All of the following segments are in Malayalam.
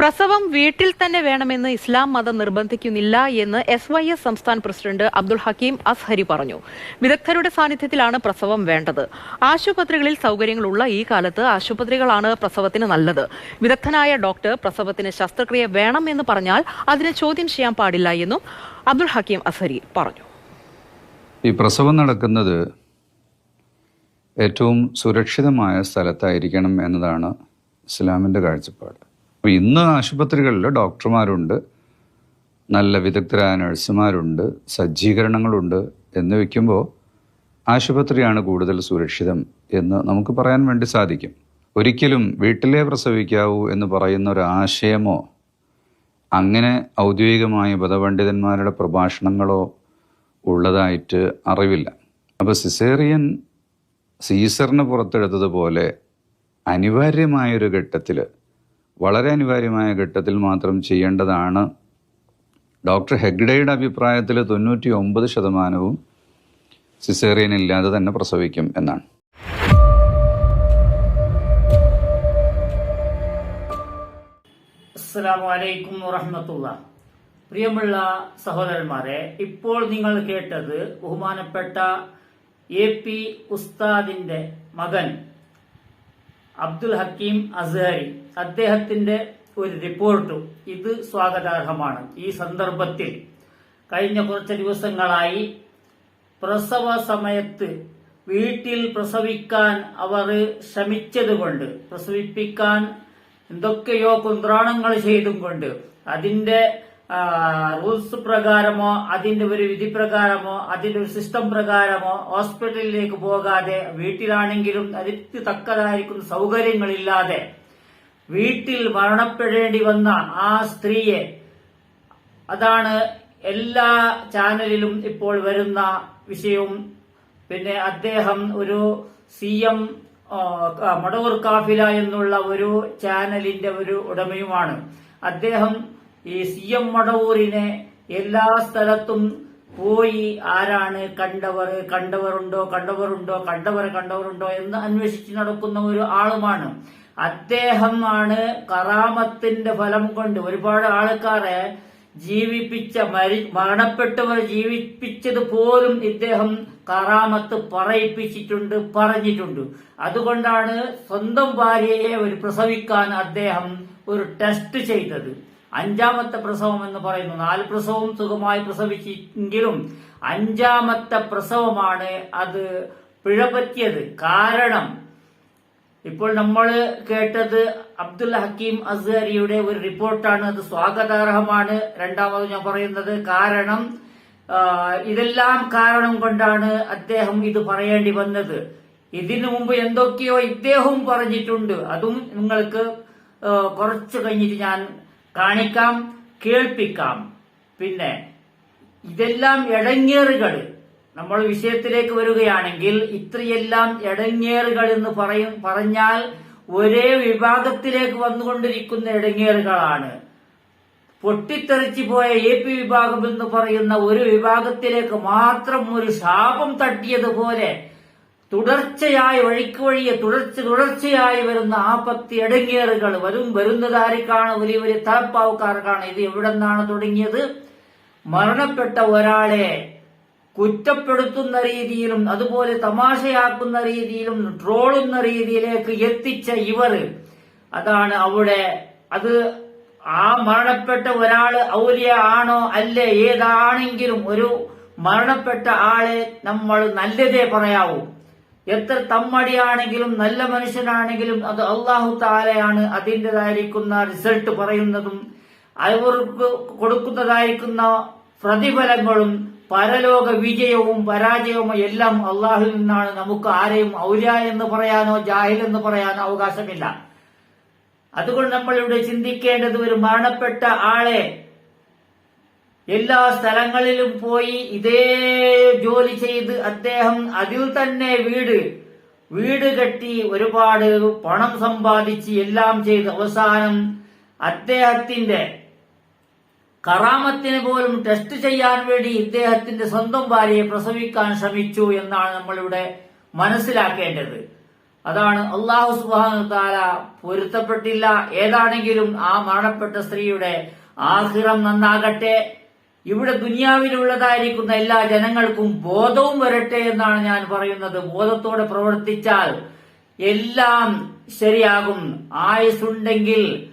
പ്രസവം വീട്ടിൽ തന്നെ വേണമെന്ന് ഇസ്ലാം മതം നിർബന്ധിക്കുന്നില്ല എന്ന് എസ് വൈ എസ് സംസ്ഥാന പ്രസിഡന്റ് അബ്ദുൾ ഹക്കീം അസ്ഹരി പറഞ്ഞു. വിദഗ്ധരുടെ സാന്നിധ്യത്തിലാണ് പ്രസവം വേണ്ടത്. ആശുപത്രികളിൽ സൗകര്യങ്ങളുള്ള ഈ കാലത്ത് ആശുപത്രികളാണ് പ്രസവത്തിന് നല്ലത്. വിദഗ്ധനായ ഡോക്ടർ പ്രസവത്തിന് ശസ്ത്രക്രിയ വേണമെന്ന് പറഞ്ഞാൽ അതിനെ ചോദ്യം ചെയ്യാൻ പാടില്ല എന്നും അബ്ദുൾ ഹക്കീം അസ്ഹരി പറഞ്ഞു. ഈ പ്രസവം നടക്കുന്നത് ഏറ്റവും സുരക്ഷിതമായ സ്ഥലത്തായിരിക്കണം എന്നതാണ് ഇസ്ലാമിന്റെ കാഴ്ചപ്പാട്. അപ്പോൾ ഇന്ന് ആശുപത്രികളിൽ ഡോക്ടർമാരുണ്ട് നല്ല വിദഗ്ധരായ നഴ്സുമാരുണ്ട് സജ്ജീകരണങ്ങളുണ്ട് എന്ന് വയ്ക്കുമ്പോൾ ആശുപത്രിയാണ് കൂടുതൽ സുരക്ഷിതം എന്ന് നമുക്ക് പറയാൻ വേണ്ടി സാധിക്കും. ഒരിക്കലും വീട്ടിലേ പ്രസവിക്കാവൂ എന്ന് പറയുന്ന ഒരു ആശയമോ അങ്ങനെ ഔദ്യോഗികമായ പദപണ്ഡിതന്മാരുടെ പ്രഭാഷണങ്ങളോ ഉള്ളതായിട്ട് അറിവില്ല. അപ്പോൾ സിസേറിയൻ സീസറിന് പുറത്തെടുത്തതുപോലെ അനിവാര്യമായൊരു ഘട്ടത്തിൽ വളരെ അനിവാര്യമായ ഘട്ടത്തിൽ മാത്രം ചെയ്യേണ്ടതാണ്. ഡോക്ടർ ഹെഗ്ഡയുടെ അഭിപ്രായത്തിൽ തൊണ്ണൂറ്റി ഒമ്പത് ശതമാനവും സിസേറിയൻ ഇല്ലാതെ തന്നെ പ്രസവിക്കും എന്നാണ്. അസ്സലാമു അലൈക്കും വറഹ്മത്തുള്ള. പ്രിയമുള്ള സഹോദരന്മാരെ ഇപ്പോൾ നിങ്ങൾ കേട്ടത് ബഹുമാനപ്പെട്ട എ പി ഉസ്താദിന്റെ മകൻ അബ്ദുൽ ഹക്കീം അസ്ഹരി. അദ്ദേഹത്തിന്റെ ഒരു റിപ്പോർട്ടും ഇത് സ്വാഗതാർഹമാണ്. ഈ സന്ദർഭത്തിൽ കഴിഞ്ഞ കുറച്ച് ദിവസങ്ങളായി പ്രസവ സമയത്ത് വീട്ടിൽ പ്രസവിക്കാൻ അവർ ശ്രമിച്ചതുകൊണ്ട് പ്രസവിപ്പിക്കാൻ എന്തൊക്കെയോ കുന്ത്രാണങ്ങൾ ചെയ്തും കൊണ്ട് അതിന്റെ റൂൾസ് പ്രകാരമോ അതിന്റെ ഒരു വിധി പ്രകാരമോ അതിന്റെ ഒരു സിസ്റ്റം പ്രകാരമോ ഹോസ്പിറ്റലിലേക്ക് പോകാതെ വീട്ടിലാണെങ്കിലും അതിന് തക്കതായിരിക്കുന്ന സൗകര്യങ്ങളില്ലാതെ വീട്ടിൽ മരണപ്പെടേണ്ടി വന്ന ആ സ്ത്രീയെ അതാണ് എല്ലാ ചാനലിലും ഇപ്പോൾ വരുന്ന വിഷയവും പിന്നെ അദ്ദേഹം ഒരു സി എം മടവൂർ കാഫില എന്നുള്ള ഒരു ചാനലിന്റെ ഒരു ഉടമയുമാണ്. അദ്ദേഹം ഈ സി എം മടവൂരിനെ എല്ലാ സ്ഥലത്തും പോയി ആരാണ് കണ്ടവർ കണ്ടവരുണ്ടോ കണ്ടവരുണ്ടോ കണ്ടവർ കണ്ടവരുണ്ടോ എന്ന് അന്വേഷിച്ച് നടക്കുന്ന ഒരു ആളുമാണ്. അദ്ദേഹമാണ് കറാമത്തിന്റെ ഫലം കൊണ്ട് ഒരുപാട് ആൾക്കാരെ ജീവിപ്പിച്ച മരി മരണപ്പെട്ടവർ ജീവിപ്പിച്ചത് പോലും ഇദ്ദേഹം കറാമത്ത് പറയിപ്പിച്ചിട്ടുണ്ട് പറഞ്ഞിട്ടുണ്ട്. അതുകൊണ്ടാണ് സ്വന്തം ഭാര്യയെ ഒരു പ്രസവിക്കാൻ അദ്ദേഹം ഒരു ടെസ്റ്റ് ചെയ്തത്. അഞ്ചാമത്തെ പ്രസവം എന്ന് പറയുന്നു. നാല് പ്രസവവും സുഖമായി പ്രസവിച്ചെങ്കിലും അഞ്ചാമത്തെ പ്രസവമാണ് അത് പിഴപറ്റിയത്. കാരണം ഇപ്പോൾ നമ്മൾ കേട്ടത് അബ്ദുൽ ഹക്കീം അസ്ഹരിയുടെ ഒരു റിപ്പോർട്ടാണ്. അത് സ്വാഗതാർഹമാണ്. രണ്ടാമത് ഞാൻ പറയുന്നത്. കാരണം ഇതെല്ലാം കാരണം കൊണ്ടാണ് അദ്ദേഹം ഇത് പറയേണ്ടി വന്നത്. ഇതിനു മുമ്പ് എന്തൊക്കെയോ ഇദ്ദേഹവും പറഞ്ഞിട്ടുണ്ട്. അതും നിങ്ങൾക്ക് കുറച്ചു കഴിഞ്ഞിട്ട് ഞാൻ കാണിക്കാം കേൾപ്പിക്കാം. പിന്നെ ഇതെല്ലാം ഇടങ്ങേറുകൾ. നമ്മൾ വിഷയത്തിലേക്ക് വരികയാണെങ്കിൽ ഇത്രയെല്ലാം ഇടങ്ങേറുകൾ എന്ന് പറയും പറഞ്ഞാൽ ഒരേ വിഭാഗത്തിലേക്ക് വന്നുകൊണ്ടിരിക്കുന്ന ഇടങ്ങേറുകളാണ് പൊട്ടിത്തെറിച്ചു പോയ എ പി വിഭാഗം എന്ന് പറയുന്ന ഒരു വിഭാഗത്തിലേക്ക് മാത്രം ഒരു ശാപം തട്ടിയതുപോലെ തുടർച്ചയായി വഴിക്ക് വഴിയെ തുടർച്ച തുടർച്ചയായി വരുന്ന ആപത്തി ഇടങ്ങേറുകൾ വരും വരുന്നതാർക്കാണ് വലിയ വലിയ തലപ്പാവക്കാർക്കാണ് ഇത് എവിടെ നിന്നാണ് തുടങ്ങിയത്? മരണപ്പെട്ട ഒരാളെ കുറ്റപ്പെടുത്തുന്ന രീതിയിലും അതുപോലെ തമാശയാക്കുന്ന രീതിയിലും ട്രോളുന്ന രീതിയിലേക്ക് എത്തിച്ച ഇവർ അതാണ് അവിടെ അത് ആ മരണപ്പെട്ട ഒരാൾ ഔലിയ ആണോ അല്ലേ ഏതാണെങ്കിലും ഒരു മരണപ്പെട്ട ആളെ നമ്മൾ നല്ലതേ പറയാവൂ. എത്ര തമ്മടിയാണെങ്കിലും നല്ല മനുഷ്യനാണെങ്കിലും അത് അള്ളാഹു താലയാണ് അതിന്റെതായിരിക്കുന്ന റിസൾട്ട് പറയുന്നതും അവർക്ക് കൊടുക്കുന്നതായിരിക്കുന്ന പ്രതിഫലങ്ങളും പരലോക വിജയവും പരാജയവും എല്ലാം അള്ളാഹുവിൽ നിന്നാണ് നമുക്ക് ആരെയും ഔര്യ എന്ന് പറയാനോ ജാഹിൽ എന്ന് പറയാനോ അവകാശമില്ല. അതുകൊണ്ട് നമ്മൾ ഇവിടെ ചിന്തിക്കേണ്ടത് ഒരു മരണപ്പെട്ട ആളെ എല്ലാ സ്ഥലങ്ങളിലും പോയി ഇതേ ജോലി ചെയ്ത് അദ്ദേഹം അതിൽ തന്നെ വീട് വീട് കെട്ടി ഒരുപാട് പണം സമ്പാദിച്ച് എല്ലാം ചെയ്ത് അവസാനം അദ്ദേഹത്തിന്റെ കറാമത്തിന് പോലും ടെസ്റ്റ് ചെയ്യാൻ വേണ്ടി ഇദ്ദേഹത്തിന്റെ സ്വന്തം ഭാര്യയെ പ്രസവിക്കാൻ ശ്രമിച്ചു എന്നാണ് നമ്മളിവിടെ മനസ്സിലാക്കേണ്ടത്. അതാണ് അള്ളാഹു സുബാന പൊരുത്തപ്പെട്ടില്ല. ഏതാണെങ്കിലും ആ മരണപ്പെട്ട സ്ത്രീയുടെ ആഹിറം നന്നാകട്ടെ. ഇവിടെ ദുനിയാവിലുള്ളതായിരിക്കുന്ന എല്ലാ ജനങ്ങൾക്കും ബോധവും വരട്ടെ എന്നാണ് ഞാൻ പറയുന്നത്. ബോധത്തോടെ പ്രവർത്തിച്ചാൽ എല്ലാം ശരിയാകും. ആയുസുണ്ടെങ്കിൽ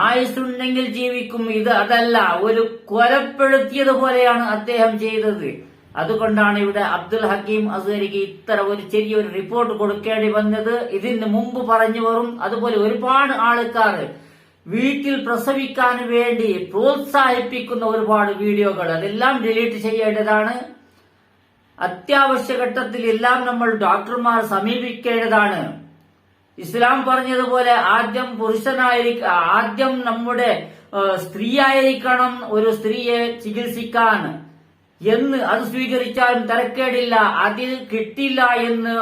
ആയുസുണ്ടെങ്കിൽ ജീവിക്കും. ഇത് അതല്ല ഒരു കൊലപ്പെടുത്തിയത് പോലെയാണ് അദ്ദേഹം ചെയ്തത്. അതുകൊണ്ടാണ് ഇവിടെ അബ്ദുൽ ഹക്കീം അസുഖരിക്ക് ഇത്ര ഒരു ചെറിയൊരു റിപ്പോർട്ട് കൊടുക്കേണ്ടി വന്നത്. ഇതിന് മുമ്പ് പറഞ്ഞു വരും അതുപോലെ ഒരുപാട് ആൾക്കാർ വീട്ടിൽ പ്രസവിക്കാൻ വേണ്ടി പ്രോത്സാഹിപ്പിക്കുന്ന ഒരുപാട് വീഡിയോകൾ അതെല്ലാം ഡിലീറ്റ് ചെയ്യേണ്ടതാണ്. അത്യാവശ്യ ഘട്ടത്തിൽ എല്ലാം നമ്മൾ ഡോക്ടർമാർ സമീപിക്കേണ്ടതാണ്. ഇസ്ലാം പറഞ്ഞതുപോലെ ആദ്യം പുരുഷനായിരിക്ക ആദ്യം നമ്മുടെ സ്ത്രീ സ്ത്രീയായിരിക്കണം ഒരു സ്ത്രീയെ ചികിത്സിക്കാൻ എന്ന് അത് സ്വീകരിച്ചാലും തരക്കേടില്ല അതിൽ കിട്ടില്ല എന്ന്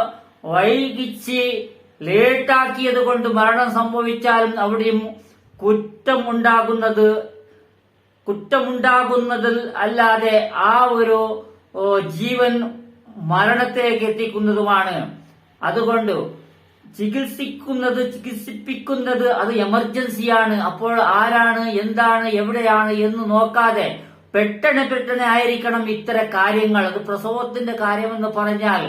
വൈകിച്ച് ലേട്ടാക്കിയത് കൊണ്ട് മരണം സംഭവിച്ചാലും അവിടെയും കുറ്റമുണ്ടാകുന്നത് കുറ്റമുണ്ടാകുന്നതിൽ അല്ലാതെ ആ ഒരു ജീവൻ മരണത്തിലേക്ക് എത്തിക്കുന്നതുമാണ്. അതുകൊണ്ട് ചികിത്സിക്കുന്നത് ചികിത്സിപ്പിക്കുന്നത് അത് എമർജൻസിയാണ്. അപ്പോൾ ആരാണ് എന്താണ് എവിടെയാണ് എന്ന് നോക്കാതെ പെട്ടെന്ന് പെട്ടെന്ന് ആയിരിക്കണം ഇത്തരം കാര്യങ്ങൾ. അത് പ്രസവത്തിന്റെ കാര്യമെന്ന് പറഞ്ഞാൽ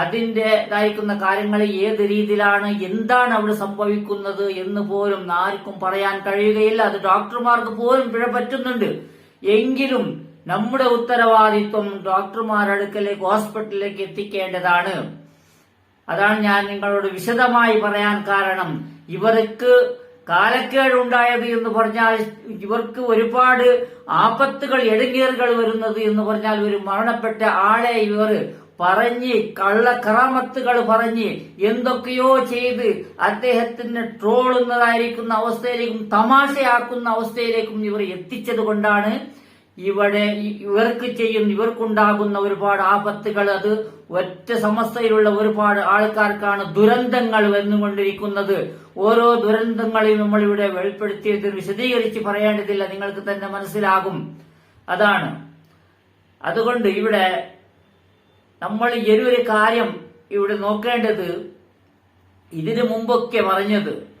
അതിന്റെതായിരിക്കുന്ന കാര്യങ്ങൾ ഏത് രീതിയിലാണ് എന്താണ് അവിടെ സംഭവിക്കുന്നത് എന്ന് പോലും ആർക്കും പറയാൻ കഴിയുകയില്ല. അത് ഡോക്ടർമാർക്ക് പോലും പിഴ പറ്റുന്നുണ്ട്. എങ്കിലും നമ്മുടെ ഉത്തരവാദിത്വം ഡോക്ടർമാരടുക്കലേക്ക് ഹോസ്പിറ്റലിലേക്ക് എത്തിക്കേണ്ടതാണ്. അതാണ് ഞാൻ നിങ്ങളോട് വിശദമായി പറയാൻ കാരണം. ഇവർക്ക് കാലക്കേടുണ്ടായത് എന്ന് പറഞ്ഞാൽ ഇവർക്ക് ഒരുപാട് ആപത്തുകൾ എടുങ്ങേറുകൾ വരുന്നത് എന്ന് പറഞ്ഞാൽ ഒരു മരണപ്പെട്ട ആളെ ഇവർ പറഞ്ഞ് കള്ളക്കറാമത്തുകൾ പറഞ്ഞ് എന്തൊക്കെയോ ചെയ്ത് അദ്ദേഹത്തിന് ട്രോളുന്നതായിരിക്കുന്ന അവസ്ഥയിലേക്കും തമാശയാക്കുന്ന അവസ്ഥയിലേക്കും ഇവർ എത്തിച്ചത് കൊണ്ടാണ് ഇവിടെ ഇവർക്ക് ചെയ്യുന്ന ഇവർക്കുണ്ടാകുന്ന ഒരുപാട് ആപത്തുകൾ അത് ഒറ്റ സമസ്തയിലുള്ള ഒരുപാട് ആൾക്കാർക്കാണ് ദുരന്തങ്ങൾ വന്നുകൊണ്ടിരിക്കുന്നത്. ഓരോ ദുരന്തങ്ങളെയും നമ്മൾ ഇവിടെ വെളിപ്പെടുത്തിയത് വിശദീകരിച്ച് പറയേണ്ടതില്ല. നിങ്ങൾക്ക് തന്നെ മനസ്സിലാകും. അതാണ്. അതുകൊണ്ട് ഇവിടെ നമ്മൾ ഈ ഒരു കാര്യം ഇവിടെ നോക്കേണ്ടത് ഇതിനു മുമ്പൊക്കെ പറഞ്ഞത്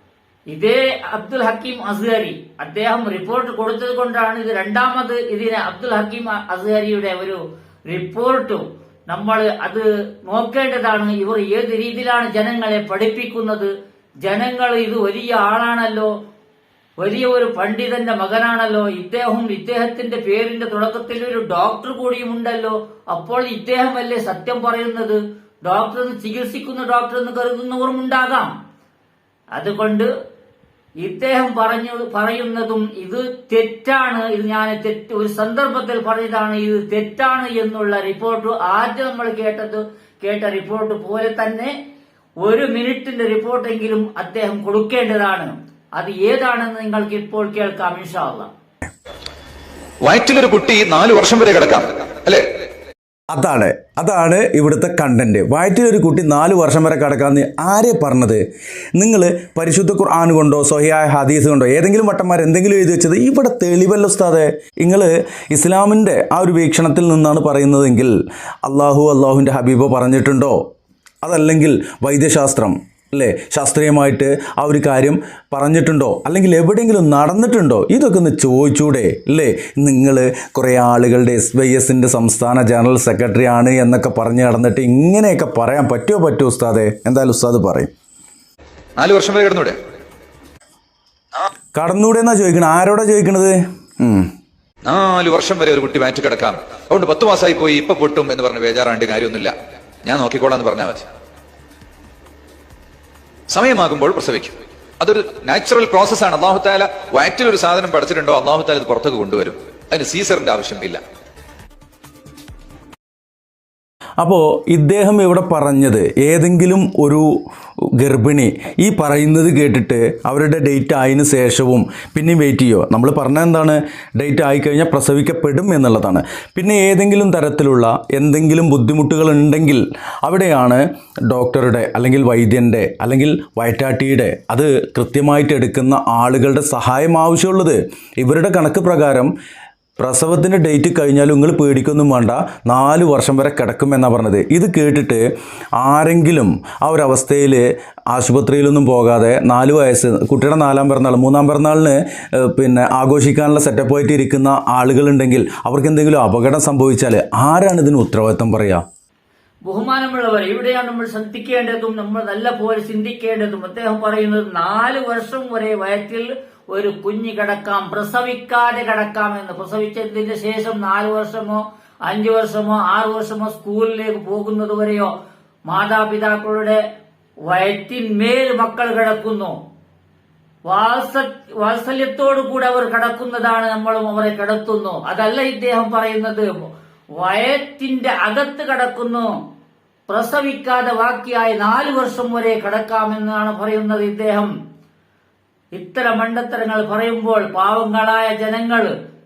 ഇതേ അബ്ദുൽ ഹക്കീം അസ്ഹരി അദ്ദേഹം റിപ്പോർട്ട് കൊടുത്തത് കൊണ്ടാണ് ഇത് രണ്ടാമത് ഇതിന് അബ്ദുൽ ഹക്കീം അസ്ഹരിയുടെ ഒരു റിപ്പോർട്ടും നമ്മൾ അത് നോക്കേണ്ടതാണ്. ഇവർ ഏത് രീതിയിലാണ് ജനങ്ങളെ പഠിപ്പിക്കുന്നത്? ജനങ്ങൾ ഇത് വലിയ ആളാണല്ലോ? വലിയ ഒരു പണ്ഡിതന്റെ മകനാണല്ലോ? ഇദ്ദേഹം ഇദ്ദേഹത്തിന്റെ പേരിന്റെ തുടക്കത്തിൽ ഒരു ഡോക്ടർ കൂടിയും ഉണ്ടല്ലോ? അപ്പോൾ ഇദ്ദേഹമല്ലേ സത്യം പറയുന്നത്? ഡോക്ടർ ചികിത്സിക്കുന്ന ഡോക്ടർ എന്ന് കരുതുന്നവരും ഉണ്ടാകാം. അതുകൊണ്ട് ഇദ്ദേഹം പറഞ്ഞു പറയുന്നതും ഇത് തെറ്റാണ് ഇത് ഞാൻ തെറ്റ് ഒരു സന്ദർഭത്തിൽ പറഞ്ഞതാണ് ഇത് തെറ്റാണ് എന്നുള്ള റിപ്പോർട്ട് ആദ്യം നമ്മൾ കേട്ടത് കേട്ട റിപ്പോർട്ട് പോലെ തന്നെ ഒരു മിനിറ്റിന്റെ റിപ്പോർട്ടെങ്കിലും അദ്ദേഹം കൊടുക്കേണ്ടതാണ്. അത് ഏതാണെന്ന് നിങ്ങൾക്ക് ഇപ്പോൾ കേൾക്കാം ഇൻഷാള്ള വയറ്റിലൊരു കുട്ടി നാലു വർഷം വരെ കിടക്കാം. അല്ലേ? അതാണ് അതാണ് ഇവിടുത്തെ കണ്ടന്റ് വയറ്റിലൊരു കുട്ടി നാല് വർഷം വരെ കിടക്കാമെന്ന് ആരെ പറഞ്ഞത്? നിങ്ങൾ പരിശുദ്ധ ഖുർആൻ കൊണ്ടോ സൊഹിയായ ഹദീസ് കൊണ്ടോ ഏതെങ്കിലും വട്ടന്മാർ എന്തെങ്കിലും എഴുതി വെച്ചത് ഇവിടെ തെളിവല്ല ഉസ്താദെ. നിങ്ങൾ ഇസ്ലാമിന്റെ ആ ഒരു വീക്ഷണത്തിൽ നിന്നാണ് പറയുന്നതെങ്കിൽ അള്ളാഹു അള്ളാഹുവിന്റെ ഹബീബ് പറഞ്ഞിട്ടുണ്ടോ? അതല്ലെങ്കിൽ വൈദ്യശാസ്ത്രം. അല്ലേ? ശാസ്ത്രീയമായിട്ട് ആ ഒരു കാര്യം പറഞ്ഞിട്ടുണ്ടോ? അല്ലെങ്കിൽ എവിടെയെങ്കിലും നടന്നിട്ടുണ്ടോ? ഇതൊക്കെ ഒന്ന് ചോദിച്ചൂടെ അല്ലേ? നിങ്ങൾ കുറേ ആളുകളുടെ എസ് വൈ എസിന്റെ സംസ്ഥാന ജനറൽ സെക്രട്ടറി ആണ് എന്നൊക്കെ പറഞ്ഞു നടന്നിട്ട് ഇങ്ങനെയൊക്കെ പറയാൻ പറ്റുമോ പറ്റുമോ ഉസ്താദെ? എന്തായാലും ഉസ്താദ് പറയും. നാല് വർഷം വരെ കിടന്നൂടെ? കടന്നൂടെ എന്നാ ചോദിക്കണത് ആരോടാ ചോദിക്കണത്? നാല് വർഷം വരെ ഒരു കുട്ടി മാറ്റ് കിടക്കാം അതുകൊണ്ട് പത്ത് മാസമായി പോയി ഇപ്പൊ പൊട്ടും എന്ന് പറഞ്ഞ് ബേജാറാണ്ട് കാര്യമൊന്നുമില്ല. ഞാൻ നോക്കിക്കോളാം എന്ന് പറഞ്ഞാൽ മതി. സമയമാകുമ്പോൾ പ്രസവിക്കും. അതൊരു നാച്ചുറൽ പ്രോസസ്സാണ് അള്ളാഹുത്താല വയറ്റിൽ ഒരു സാധനം പഠിച്ചിട്ടുണ്ടോ അള്ളാഹുത്താല ഇത് പുറത്തേക്ക് കൊണ്ടുവരും. അതിന് സീസറിന്റെ ആവശ്യം ഇല്ല. അപ്പോൾ ഇദ്ദേഹം ഇവിടെ പറഞ്ഞത് ഏതെങ്കിലും ഒരു ഗർഭിണി ഈ പറയുന്നത് കേട്ടിട്ട് അവരുടെ ഡേറ്റ് ആയതിനു ശേഷവും പിന്നെയും വെയിറ്റ് ചെയ്യുമോ നമ്മൾ പറഞ്ഞത് എന്താണ്? ഡേറ്റ് ആയിക്കഴിഞ്ഞാൽ പ്രസവിക്കപ്പെടും എന്നുള്ളതാണ്. പിന്നെ ഏതെങ്കിലും തരത്തിലുള്ള എന്തെങ്കിലും ബുദ്ധിമുട്ടുകൾ ഉണ്ടെങ്കിൽ അവിടെയാണ് ഡോക്ടറുടെ അല്ലെങ്കിൽ വൈദ്യന്റെ അല്ലെങ്കിൽ വയറ്റാട്ടിയുടെ അത് കൃത്യമായിട്ട് എടുക്കുന്ന ആളുകളുടെ സഹായം ആവശ്യമുള്ളത്. ഇവരുടെ കണക്ക് പ്രകാരം പ്രസവത്തിന്റെ ഡേറ്റ് കഴിഞ്ഞാലും നിങ്ങൾ പേടിക്കൊന്നും വേണ്ട. നാല് വർഷം വരെ കിടക്കുമെന്നാണ് പറഞ്ഞത്. ഇത് കേട്ടിട്ട് ആരെങ്കിലും ആ ഒരു അവസ്ഥയിൽ ആശുപത്രിയിലൊന്നും പോകാതെ നാല് വയസ്സ് കുട്ടിയുടെ നാലാം പിറന്നാൾ മൂന്നാം പിറന്നാളിന് പിന്നെ ആഘോഷിക്കാനുള്ള സെറ്റപ്പായിട്ട് ഇരിക്കുന്ന ആളുകളുണ്ടെങ്കിൽ അവർക്ക് എന്തെങ്കിലും അപകടം സംഭവിച്ചാൽ ആരാണ് ഇതിന് ഉത്തരവാദിത്തം പറയുക ബഹുമാനമുള്ളവർ ഇവിടെയാണ് നമ്മൾ ശ്രദ്ധിക്കേണ്ടതും നമ്മൾ നല്ല പോലെ ചിന്തിക്കേണ്ടതും. അദ്ദേഹം പറയുന്നത് നാല് വർഷം വരെ വയറ്റിൽ ഒരു കുഞ്ഞ് കിടക്കാം പ്രസവിക്കാതെ കിടക്കാം എന്ന്. പ്രസവിച്ചതിന് ശേഷം നാല് വർഷമോ അഞ്ചു വർഷമോ ആറു വർഷമോ സ്കൂളിലേക്ക് പോകുന്നത് വരെയോ മാതാപിതാക്കളുടെ വയറ്റിന്മേൽ മക്കൾ കിടക്കുന്നു. വാത്സ വാത്സല്യത്തോടു കൂടെ അവർ കിടക്കുന്നതാണ് നമ്മളും അവരെ കിടത്തുന്നു. അതല്ല ഇദ്ദേഹം പറയുന്നത്. വയറ്റിന്റെ അകത്ത് കിടക്കുന്നു. പ്രസവിക്കാതെ ബാക്കിയായി നാലു വർഷം വരെ കിടക്കാമെന്നാണ് പറയുന്നത് ഇദ്ദേഹം. ഇത്തരം മണ്ടത്തരങ്ങൾ പറയുമ്പോൾ പാവങ്ങളായ ജനങ്ങൾ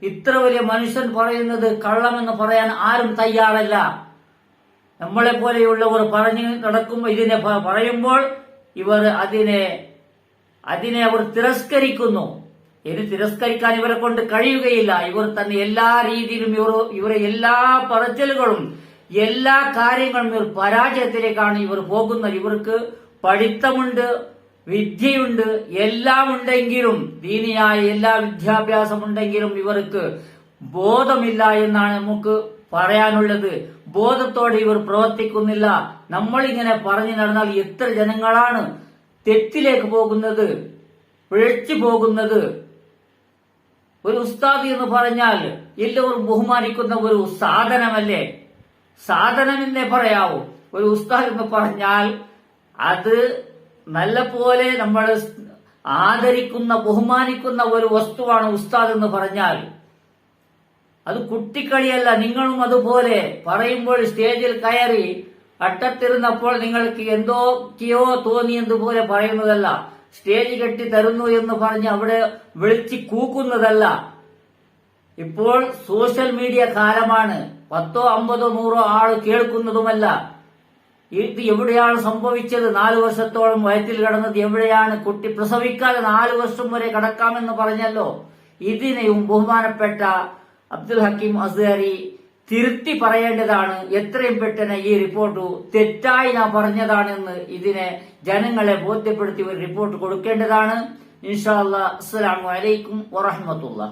ഇത്ര വലിയ മനുഷ്യൻ പറയുന്നത് കള്ളമെന്ന് പറയാൻ ആരും തയ്യാറല്ല. നമ്മളെ പോലെയുള്ളവർ പറഞ്ഞു നടക്കുമ്പോൾ ഇതിനെ പറയുമ്പോൾ ഇവർ അതിനെ അതിനെ അവർ തിരസ്കരിക്കുന്നു. ഇനി തിരസ്കരിക്കാൻ ഇവരെ കൊണ്ട് കഴിയുകയില്ല. ഇവർ തന്നെ എല്ലാ രീതിയിലും ഇവർ ഇവരെ എല്ലാ പറച്ചിലുകളും എല്ലാ കാര്യങ്ങളും ഇവർ പരാജയത്തിലേക്കാണ് ഇവർ പോകുന്നത്. ഇവർക്ക് പഠിത്തമുണ്ട് വിദ്യയുണ്ട് എല്ലാം ഉണ്ടെങ്കിലും ദീനിയായ എല്ലാ വിദ്യാഭ്യാസം ഉണ്ടെങ്കിലും ഇവർക്ക് ബോധമില്ല എന്നാണ് നമുക്ക് പറയാനുള്ളത്. ബോധത്തോടെ ഇവർ പ്രവർത്തിക്കുന്നില്ല. നമ്മളിങ്ങനെ പറഞ്ഞു നടന്നാൽ എത്ര ജനങ്ങളാണ് തെറ്റിലേക്ക് പോകുന്നത് പിഴച്ചു പോകുന്നത്. ഒരു ഉസ്താദി എന്ന് പറഞ്ഞാൽ എല്ലാവരും ബഹുമാനിക്കുന്ന ഒരു സാധനമല്ലേ? സാധനമെന്നേ പറയാവൂ. ഒരു ഉസ്താദ് എന്ന് പറഞ്ഞാൽ അത് നല്ല പോലെ നമ്മൾ ആദരിക്കുന്ന ബഹുമാനിക്കുന്ന ഒരു വസ്തുവാണ് ഉസ്താദ് എന്ന് പറഞ്ഞാൽ അത് കുട്ടിക്കളിയല്ല. നിങ്ങളും അതുപോലെ പറയുമ്പോൾ സ്റ്റേജിൽ കയറി അട്ടത്തിരുന്നപ്പോൾ നിങ്ങൾക്ക് എന്തൊക്കെയോ തോന്നിയതുപോലെ പറയുന്നതല്ല. സ്റ്റേജ് കെട്ടി തരുന്നു എന്ന് പറഞ്ഞ് അവിടെ വിളിച്ചു കൂക്കുന്നതല്ല. ഇപ്പോൾ സോഷ്യൽ മീഡിയ കാലമാണ്. പത്തോ അമ്പതോ നൂറോ ആൾ കേൾക്കുന്നതുമല്ല. ഇത് എവിടെയാണ് സംഭവിച്ചത്? നാലു വർഷത്തോളം വയറ്റിൽ കിടന്നത് എവിടെയാണ്? കുട്ടി പ്രസവിക്കാതെ നാലു വർഷം വരെ കടക്കാമെന്ന് പറഞ്ഞല്ലോ. ഇതിനെയും ബഹുമാനപ്പെട്ട അബ്ദുൽ ഹക്കീം അസ്ഹരി തിരുത്തി പറയേണ്ടതാണ്. എത്രയും പെട്ടെന്ന് ഈ റിപ്പോർട്ട് തെറ്റായി ഞാൻ പറഞ്ഞതാണെന്ന് ഇതിനെ ജനങ്ങളെ ബോധ്യപ്പെടുത്തി ഒരു റിപ്പോർട്ട് കൊടുക്കേണ്ടതാണ്. ഇൻഷാ അല്ലാ അസ്സലാമു അലൈക്കും വറഹ്മത്തുള്ളാഹി.